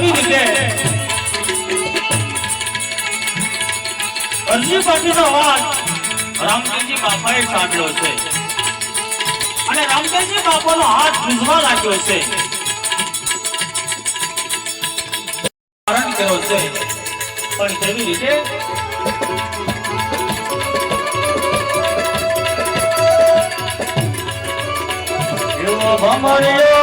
આવી રીતે અરજી બાજુનો અવાજ રામચંદજી બાપાએ સાંભળ્યો છે. અને રામચંદજી બાપાનો હાથ ધૂંઝવા લાગ્યો છે. ધારણ કર્યો છે. પણ કેવી રીતે? ભમર્યો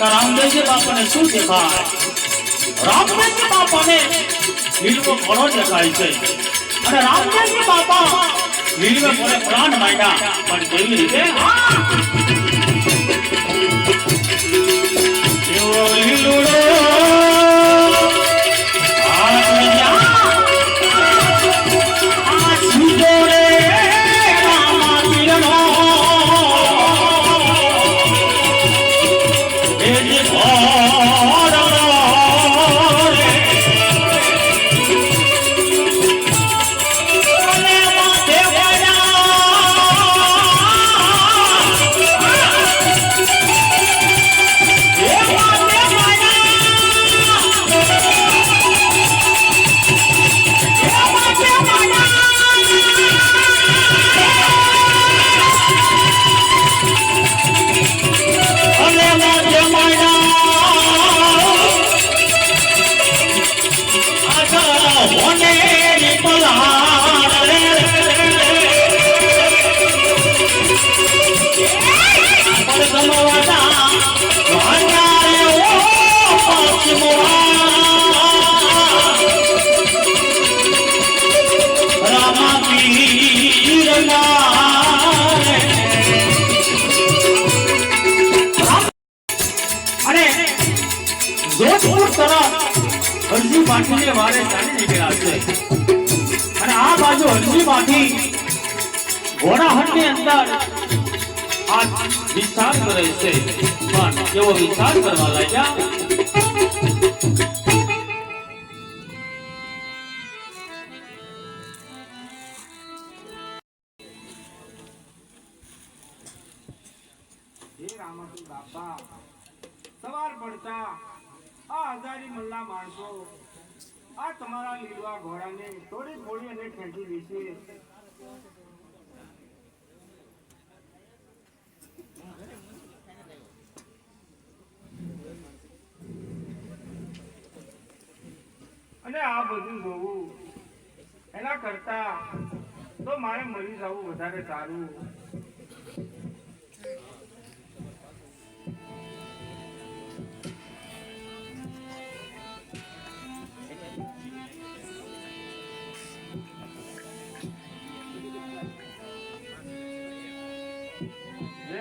રામદેવજી બાપાને શું દેખાય? રામદેવજી બાપાને લીલવો ઘણો દેખાય છે. અને રામદેવજી બાપા લીલવે ઘોડે પ્રાણ માંડ્યા. પણ કેવી રીતે? પાટીને વારે ચાલી નીકળ્યા છે. અને આ બાજુ હરજી પાટી ઘોડાહટની અંદર આ વિચાર કરે છે. પણ કેવો વિચાર કરવા લાગ્યા. બાપા, સવાર પડતા આ હજારી મલ્લા માણસો આ તમારા લીલવા ઘોડાને થોડી થોડી અને ખેંચી દેશે. અને આ બધું જોવું. એના કરતા તો મારે મરી જવું વધારે સારું.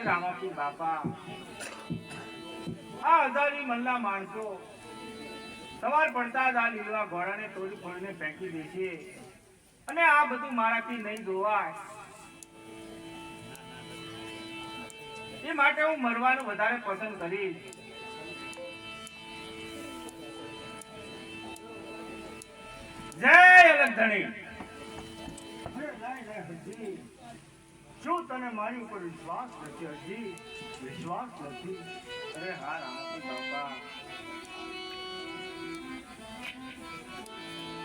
જય બાપા. આ હજારી મનના માણસો સવાર પડતા જ આ લીલવા ઘોડાને તોડી ફોડીને ફેંકી દેશે અને આ બધું મારાથી નહીં જોવાય. એ માટે હું મરવાનું વધારે પસંદ કરીશ. જય અલગધણી. શું તને મારી ઉપર વિશ્વાસ નથી હજી? વિશ્વાસ નથી? અરે હા રામજી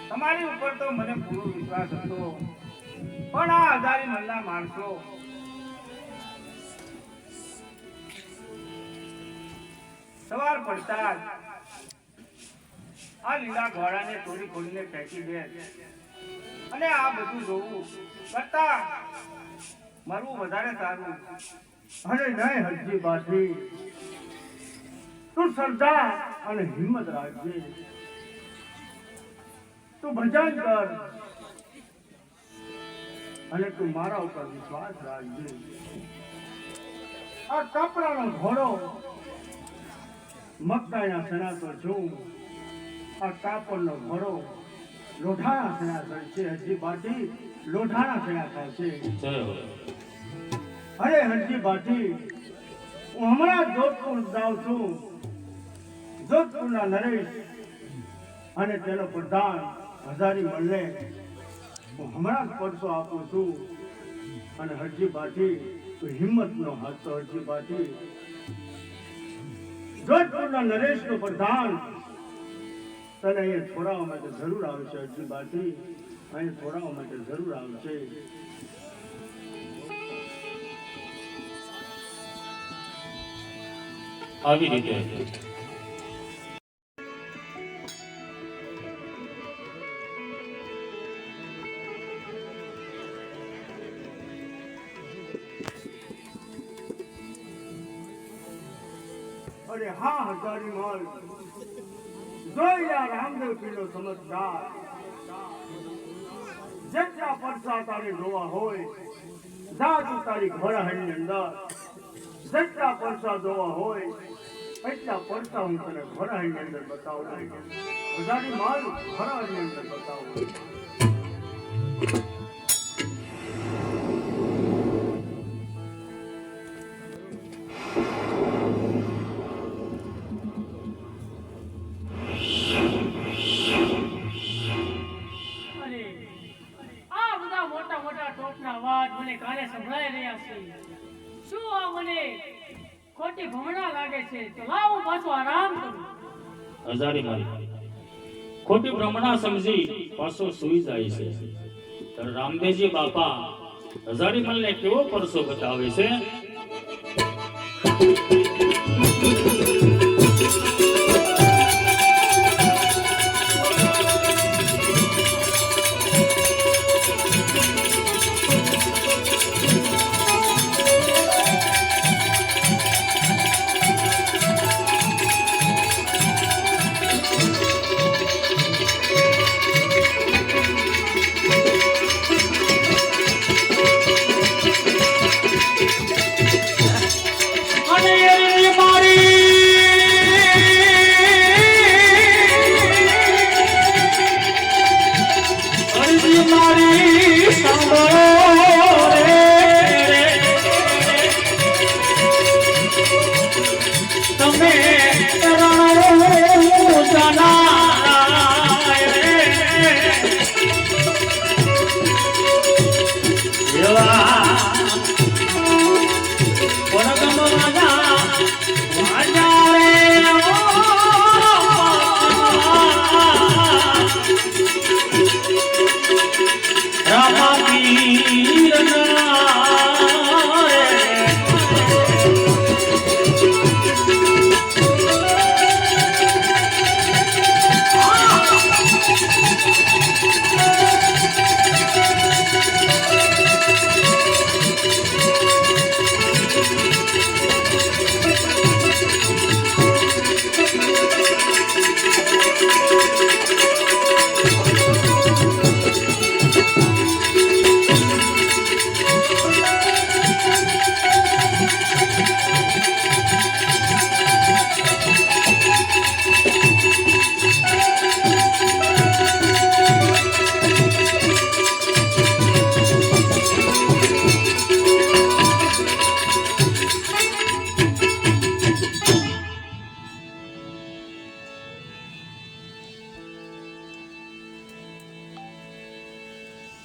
તમારી ઉપર તો મને પૂરો વિશ્વાસ હતો. પણ આ હજારી મનના માણસો. સવાર પડતા આ લીલા ઘોડાને તોડી ખોલીને ફેંકી દે. અને આ બધું જોવું કરતા મારું વધારે સારું. અને નહીં હજી બાજી તું શ્રદ્ધા અને હિંમત રાખજે. તું ભજન કર. અને તું મારા ઉપર વિશ્વાસ રાખજે. આ કપડાનો ઘોડો મકાઈના સનાતો જોઉં. આ કાપડનો ઘોડો લોઢાના સણા છે. હજી બાટી લોઢાના સણા છે. અરે હરજી ભાટી, હું હમણાં જોધપુર જાઉં છું. જોધપુરના નરેશ અને તેનો પ્રધાન હજારી મળે હું હમણાં જ પડસો આપું છું. અને હરજી તો તું હિંમતનો હાથ, હરજી ભાટી. જોધપુરના નરેશનો પ્રધાન. તને અહીંયા છોડાવવા માટે જરૂર આવશે હરજી ભાટી. અહીંયા છોડાવવા માટે જરૂર આવશે આવી રીતે. અરે હા, હજારી માલ. જોઈ યા રામદેવ પીનો સમજદાર. જેટલા પરસા તારે જોવા હોય જા તું તારી ઘોડાહણની અંદર, જેટલા પરસા જોવા હોય એટલા પડતા હું તને ઘોડાહણની અંદર બતાવું બધાની માલ ઘોડાહણની અંદર બતાવું ખોટી ભ્રમણા સમજી પાછો સુઈ જાય છે. રામદેવજી બાપા હજારી મલને કેવો પરસો બતાવે છે? तुम्हें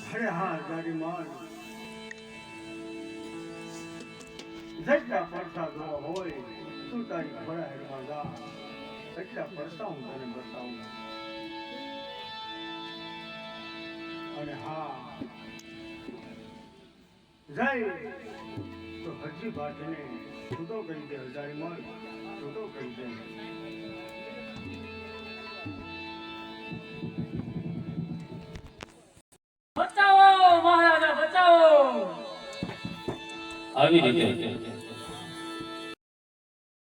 અરે હા હજારી માલ જેટલા પરસા હોય, તું તારી ઘોડાહેડમાં જા. એટલા તને બતાવું. અને હા, જાય. તો હજી બાટને છૂટો કરી દે હજારી માલ, છૂટો કરી દે. આવી રીતે.